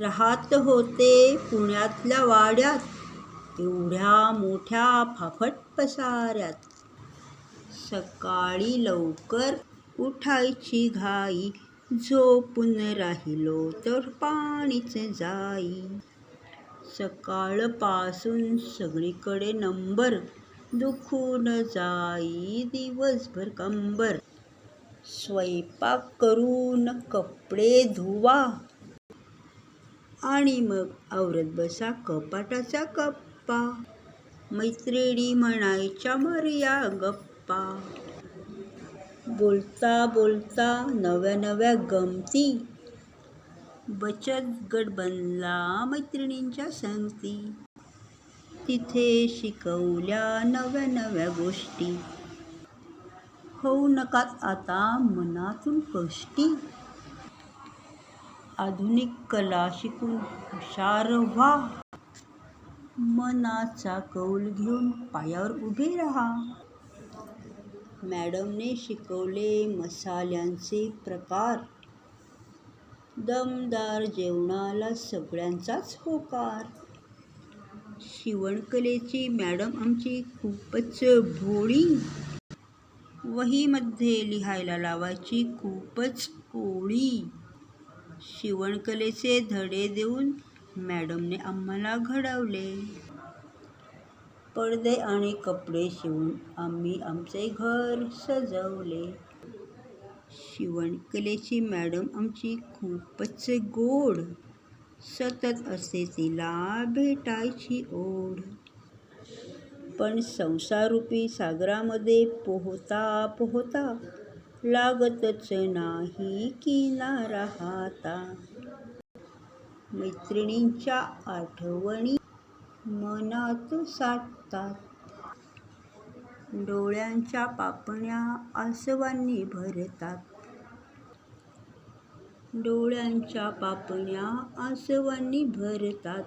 राहत होते पुण्यातल्या वाड्यात एवढ्या मोठ्या फाफट पसाऱ्यात. सकाळी लवकर उठायची घाई झोपून राहिलो तर पाणीच जाई. सकाळपासून सगळीकडे नंबर दुखून जाई दिवसभर कंबर. स्वयंपाक करून कपडे धुवा आणि मग आवरत बसा कपाटाचा कप्पा. मैत्रिणी म्हणायच्या मर्या गप्पा. बोलता बोलता नव्या नव्या गमती. बचत गट बनला मैत्रिणींच्या संगती. तिथे शिकवल्या नव्या नव्या गोष्टी. होऊ नकात आता मनातून कष्टी. आधुनिक कला शिकून हुशार व्हा. मनाचा कौल घेऊन पायावर उभे राहा. मॅडमने शिकवले मसाल्यांचे प्रकार. दमदार जेवणाला सगळ्यांचाच होकार. शिवणकलेची मॅडम आमची खूपच भोळी. वहीमध्ये लिहायला लावायची खूपच ओळी. शिवणकलेचे धडे देऊन मॅडमने आम्हाला घडवले. पडदे आणि कपडे शिवून आम्ही आमचे घर सजवले. शिवणकलेची मॅडम आमची खूपच गोड सतत असे तिला भेटायची ओढ. पण संसारूपी सागरामध्ये पोहता पोहता लागतच नाही किनारा हाता मैत्रिणींच्या आठवणी मनात साठतात डोळ्यांच्या पापण्या आसवांनी भरतात. डोळ्यांच्या पापण्या आसवांनी भरतात.